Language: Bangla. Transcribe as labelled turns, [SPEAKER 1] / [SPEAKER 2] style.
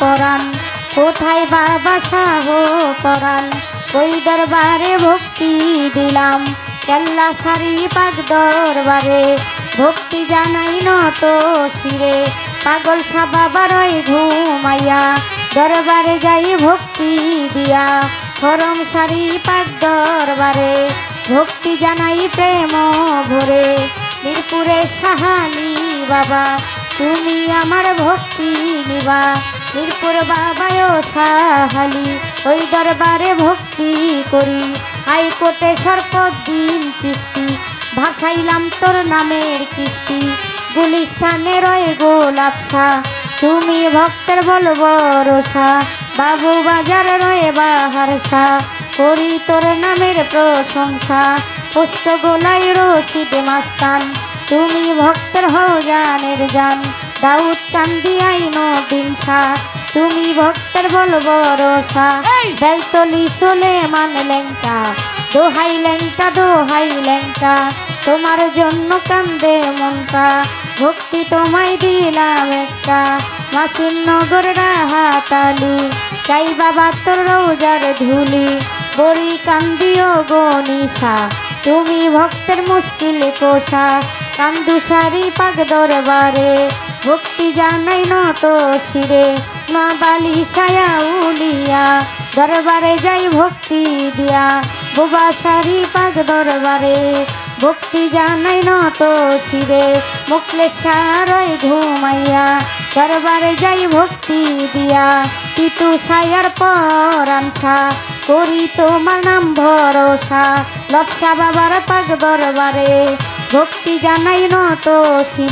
[SPEAKER 1] পরাণ। কোথায় বাবা সাহ পরাণ? ওই দরবারে ভক্তি দিলাম। কেল্লা সারি পাক দরবারে ভক্তি জানাই নত শিরে। পাগল সা বাবার ওই ঘুমাইয়া দরবারে যাই ভক্তি দিয়া। ফরম সারি পাক দরবারে ভক্তি জানাই প্রেম ভরে। মিরপুরে সাহানি বাবা, তুমি আমার ভক্তি নিবা। মিরপুর বাবায়ও সাহালি ওই দরবারে ভক্তি করি। হাইকোর্টে সর্বদিন কিস্তি ভাসাইলাম তোর নামের কিস্তি গুলিস্তানে রয়ে গোলাপসা তুমি ভক্তের বল ভরসা বাবু বাজার রয়ে বাহারসা করি তোর নামের প্রশংসা পুষ্ট গোলাই রশিদ মাস্তান। তুমি ভক্তের হও জানের জান দাউদ কান্দি আইন দিনসা তুমি ভক্তের বল ভরসা। বেলতলি চলে মান লেঙ্কা দোহাই লেঙ্কা দোহাই লেঙ্কা তোমার জন্য কান্দে মনটা ভক্তি তোমায় দিলাম একটা। মাসির নগর রাহাতালি। চাই বাবা তোর রোজার ধুলি। বড়ি কান্দিও গনিসা তুমি ভক্তের মুশকিল কোষা কান্দু সারি পাক দরবারে, ভক্তি জানাই নত শিরে। মা বালি সায়া উলিয়া, দরবারে যাই ভক্তি দিয়া। বোবা সারি পাক দরবারে, ভক্তি জানাই নত শিরে। মুখলে সারই ঘুমাইয়া, দরবারে যাই ভক্তি দিয়া। তিতু সায়ার পরানসা করি তোমার নাম ভরসা। লপসা বাবার পাক দরবারে ভক্তি জানাই নত শিরে